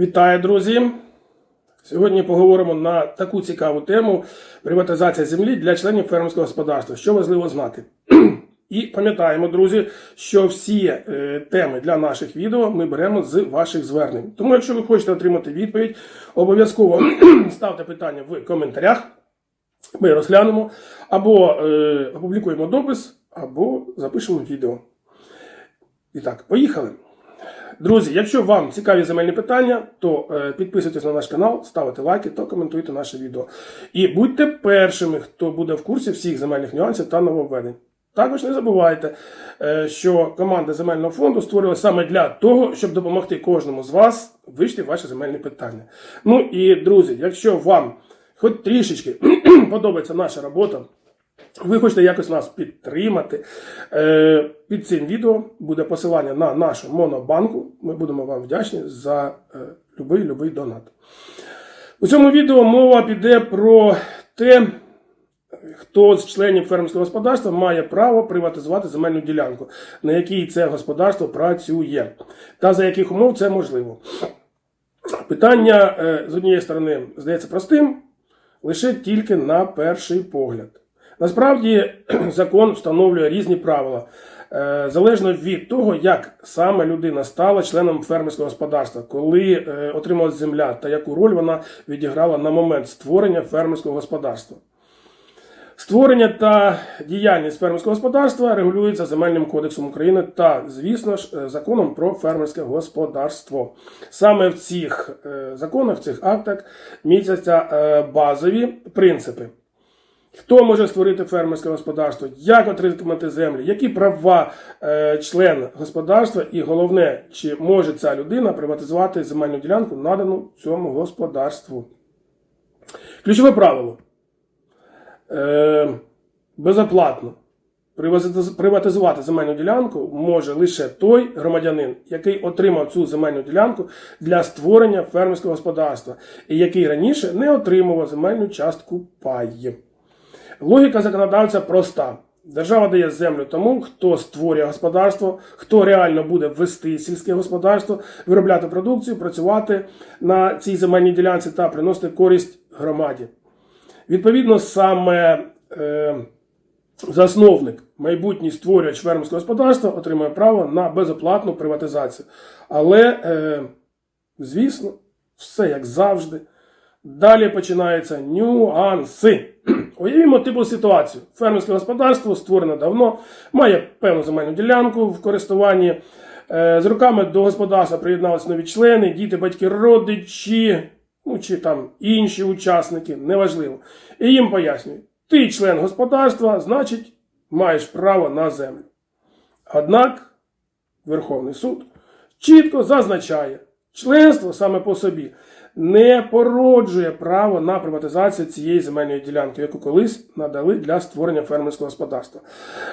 Вітаю, друзі! Сьогодні поговоримо на таку цікаву тему приватизація землі для членів фермерського господарства. Що важливо знати. І пам'ятаємо, друзі, що всі е, теми для наших відео ми беремо з ваших звернень. Тому, якщо ви хочете отримати відповідь, обов'язково ставте питання в коментарях. Ми розглянемо або е, опублікуємо допис, або запишемо відео. І так, поїхали. Друзі, якщо вам цікаві земельні питання, то е, підписуйтесь на наш канал, ставте лайки та коментуйте наше відео. І будьте першими, хто буде в курсі всіх земельних нюансів та нововведень. Також не забувайте, е, що команда земельного фонду створилася саме для того, щоб допомогти кожному з вас вирішити ваші земельні питання. Ну і друзі, якщо вам хоч трішечки подобається наша робота, ви хочете якось нас підтримати. Е, Під цим відео буде посилання на нашу монобанку. Ми будемо вам вдячні за е, любий, любий донат. У цьому відео мова піде про те, хто з членів фермерського господарства має право приватизувати земельну ділянку, на якій це господарство працює, та за яких умов це можливо. Питання, е, з однієї сторони, здається простим, лише тільки на перший погляд. Насправді закон встановлює різні правила, е, залежно від того, як саме людина стала членом фермерського господарства, коли е, отрималась земля та яку роль вона відіграла на момент створення фермерського господарства. Створення та діяльність фермерського господарства регулюється Земельним кодексом України та, звісно ж, е, законом про фермерське господарство. Саме в цих законах, в цих актах містяться базові принципи. Хто може створити фермерське господарство, як отримати землю, які права е, член господарства, і головне, чи може ця людина приватизувати земельну ділянку, надану цьому господарству. Ключове правило. Е, безоплатно приватизувати земельну ділянку може лише той громадянин, який отримав цю земельну ділянку для створення фермерського господарства, і який раніше не отримував земельну частку паї. Логіка законодавця проста. Держава дає землю тому, хто створює господарство, хто реально буде вести сільське господарство, виробляти продукцію, працювати на цій земельній ділянці та приносити користь громаді. Відповідно, саме е, засновник, майбутній створювач фермерського господарства отримує право на безоплатну приватизацію. Але, е, звісно, все як завжди. Далі починаються нюанси. Уявімо типу ситуацію. Фермерське господарство створено давно, має певну земельну ділянку в користуванні. Е, З руками до господарства приєдналися нові члени, діти, батьки, родичі, ну чи там інші учасники, неважливо. І їм пояснюють, ти член господарства, значить, маєш право на землю. Однак Верховний суд чітко зазначає, членство саме по собі не породжує право на приватизацію цієї земельної ділянки, яку колись надали для створення фермерського господарства.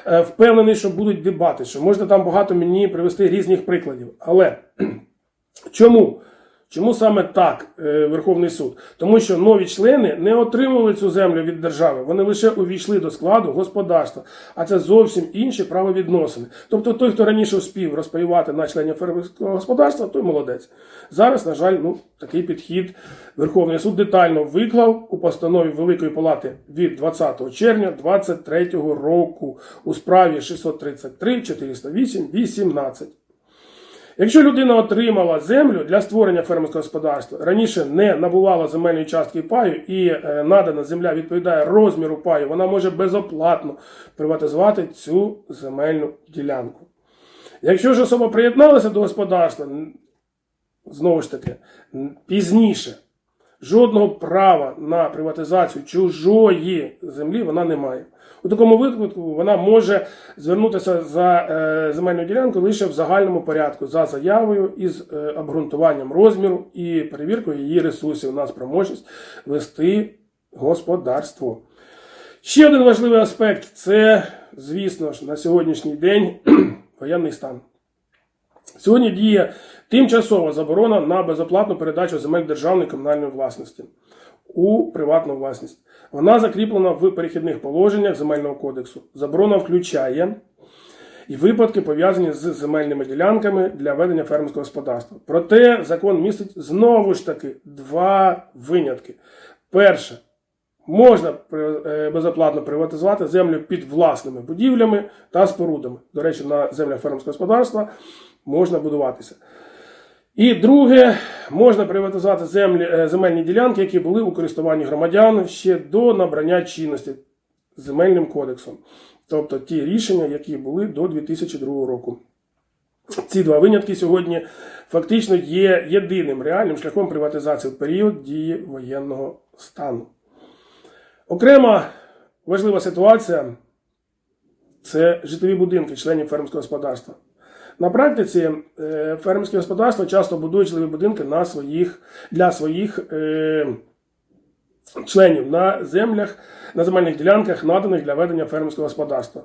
Е, Впевнений, що будуть дебати, що можна там багато мені привести різних прикладів. Але чому? Чому саме так е, Верховний суд? Тому що нові члени не отримували цю землю від держави, вони лише увійшли до складу господарства, а це зовсім інші правовідносини. Тобто той, хто раніше вспів розпаювати на членів фермерського господарства, той молодець. Зараз, на жаль, ну такий підхід Верховний суд детально виклав у постанові Великої Палати від 20 червня 2023 року у справі 633 408 18. Якщо людина отримала землю для створення фермерського господарства, раніше не набувала земельної частки паю і е, надана земля відповідає розміру паю, вона може безоплатно приватизувати цю земельну ділянку. Якщо ж особа приєдналася до господарства, знову ж таки, пізніше жодного права на приватизацію чужої землі вона не має. У такому випадку вона може звернутися за е, земельну ділянку лише в загальному порядку за заявою із е, обґрунтуванням розміру і перевіркою її ресурсів на спроможність вести господарство. Ще один важливий аспект це, звісно ж, на сьогоднішній день воєнний стан. Сьогодні діє тимчасова заборона на безоплатну передачу земель державної комунальної власності у приватну власність. Вона закріплена в перехідних положеннях земельного кодексу. Заборона включає і випадки пов'язані з земельними ділянками для ведення фермерського господарства. Проте закон містить знову ж таки два винятки. Перше, можна е, безоплатно приватизувати землю під власними будівлями та спорудами. До речі, на землях фермерського господарства можна будуватися. І друге, можна приватизувати землі, е, земельні ділянки, які були у користуванні громадян ще до набрання чинності земельним кодексом. Тобто ті рішення, які були до 2002 року. Ці два винятки сьогодні фактично є єдиним реальним шляхом приватизації в період дії воєнного стану. Окрема важлива ситуація це житлові будинки членів фермерського господарства. На практиці е, фермерські господарства часто будують житлові будинки на своїх, для своїх е, членів на землях, на земельних ділянках, наданих для ведення фермерського господарства.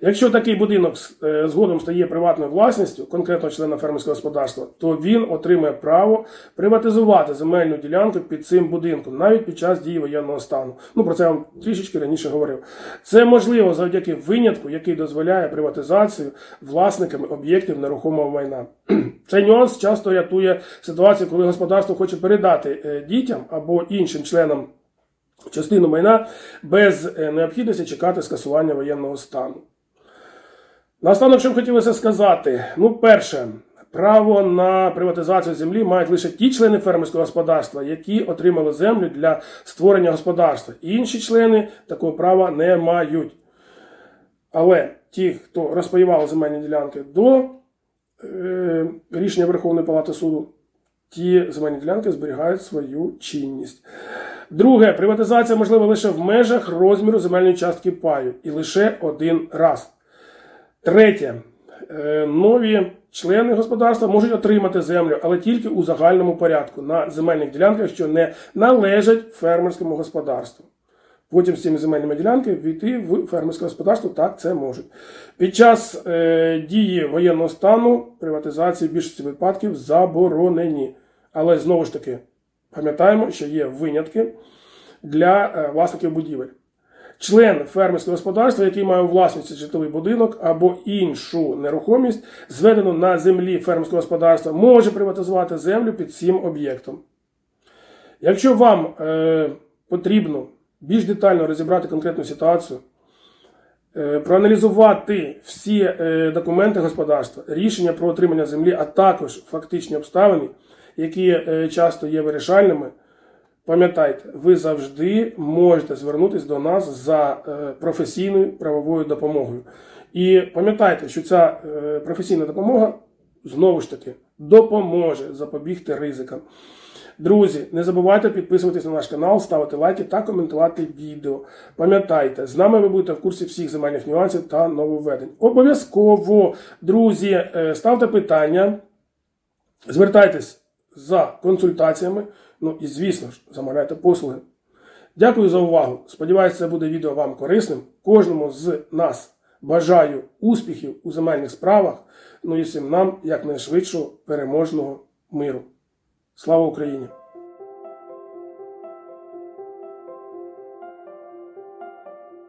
Якщо такий будинок е, згодом стає приватною власністю конкретного члена фермерського господарства, то він отримує право приватизувати земельну ділянку під цим будинком, навіть під час дії воєнного стану. Ну про це я вам трішечки раніше говорив. Це можливо завдяки винятку, який дозволяє приватизацію власниками об'єктів нерухомого майна. Цей нюанс часто рятує ситуацію, коли господарство хоче передати е, дітям або іншим членам частину майна без е, необхідності чекати скасування воєнного стану. Наостанок, що хотілося сказати, ну, перше, право на приватизацію землі мають лише ті члени фермерського господарства, які отримали землю для створення господарства. Інші члени такого права не мають. Але ті, хто розпаювали земельні ділянки до е, рішення Верховної Палати суду, ті земельні ділянки зберігають свою чинність. Друге, приватизація можлива лише в межах розміру земельної частки паю і лише один раз. Третє. Е, Нові члени господарства можуть отримати землю, але тільки у загальному порядку на земельних ділянках, що не належать фермерському господарству. Потім з цими земельними ділянками війти в фермерське господарство так це можуть. Під час е, дії воєнного стану приватизації в більшості випадків заборонені. Але знову ж таки пам'ятаємо, що є винятки для е, власників будівель. Член фермерського господарства, який має у власності житловий будинок або іншу нерухомість, зведену на землі фермерського господарства, може приватизувати землю під цим об'єктом. Якщо вам е, потрібно більш детально розібрати конкретну ситуацію, е, проаналізувати всі е, документи господарства, рішення про отримання землі, а також фактичні обставини, які е, часто є вирішальними, пам'ятайте, ви завжди можете звернутися до нас за е, професійною правовою допомогою. І пам'ятайте, що ця е, професійна допомога знову ж таки допоможе запобігти ризикам. Друзі, не забувайте підписуватись на наш канал, ставити лайки та коментувати відео. Пам'ятайте, з нами ви будете в курсі всіх земельних нюансів та нововведень. Обов'язково, друзі, е, ставте питання, звертайтесь за консультаціями, ну і, звісно ж, замовляйте послуги. Дякую за увагу. Сподіваюся, це буде відео вам корисним. Кожному з нас бажаю успіхів у земельних справах. Ну і всім нам якнайшвидшого переможного миру. Слава Україні!